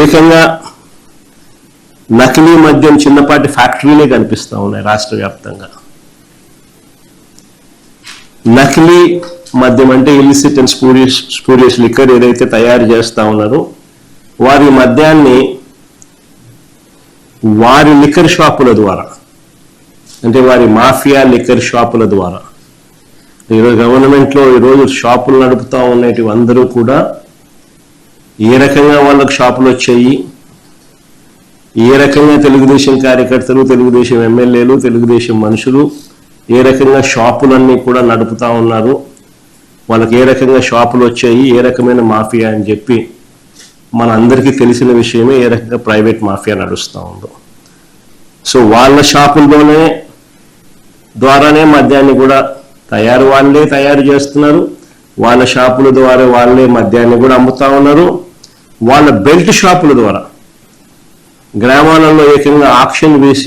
ఏకంగా నకిలీ మద్యం చిన్నపాటి ఫ్యాక్టరీలే కనిపిస్తూ ఉన్నాయి రాష్ట్ర వ్యాప్తంగా. నకిలీ మద్యం అంటే illicit and spurious spurious liquor ఏదైతే తయారు చేస్తా ఉన్నారో వారి మద్యాన్ని వారి లిక్కర్ షాపుల ద్వారా అంటే వారి మాఫియా లిక్కర్ షాపుల ద్వారా ఈరోజు గవర్నమెంట్లో ఈరోజు షాపులు నడుపుతా ఉన్నటి అందరూ కూడా ఏ రకంగా వాళ్ళకి షాపులు వచ్చాయి ఏ రకంగా తెలుగుదేశం కార్యకర్తలు తెలుగుదేశం ఎమ్మెల్యేలు తెలుగుదేశం మనుషులు ఏ రకంగా షాపులన్నీ కూడా నడుపుతా ఉన్నారు. వాళ్ళకి ఏ రకంగా షాపులు వచ్చాయి ఏ రకమైన మాఫియా అని చెప్పి మన అందరికీ తెలిసిన విషయమే ఏ రకంగా ప్రైవేట్ మాఫియా నడుస్తూ ఉందో. సో వాళ్ళ షాపుల్లోనే ద్వారానే మద్యాన్ని కూడా తయారు వాళ్ళే తయారు చేస్తున్నారు. వాళ్ళ షాపుల ద్వారా వాళ్ళే మద్యాన్ని కూడా అమ్ముతా ఉన్నారు. వాళ్ళ బెల్ట్ షాపుల ద్వారా గ్రామాలలో ఏకంగా ఆక్షన్ వేసి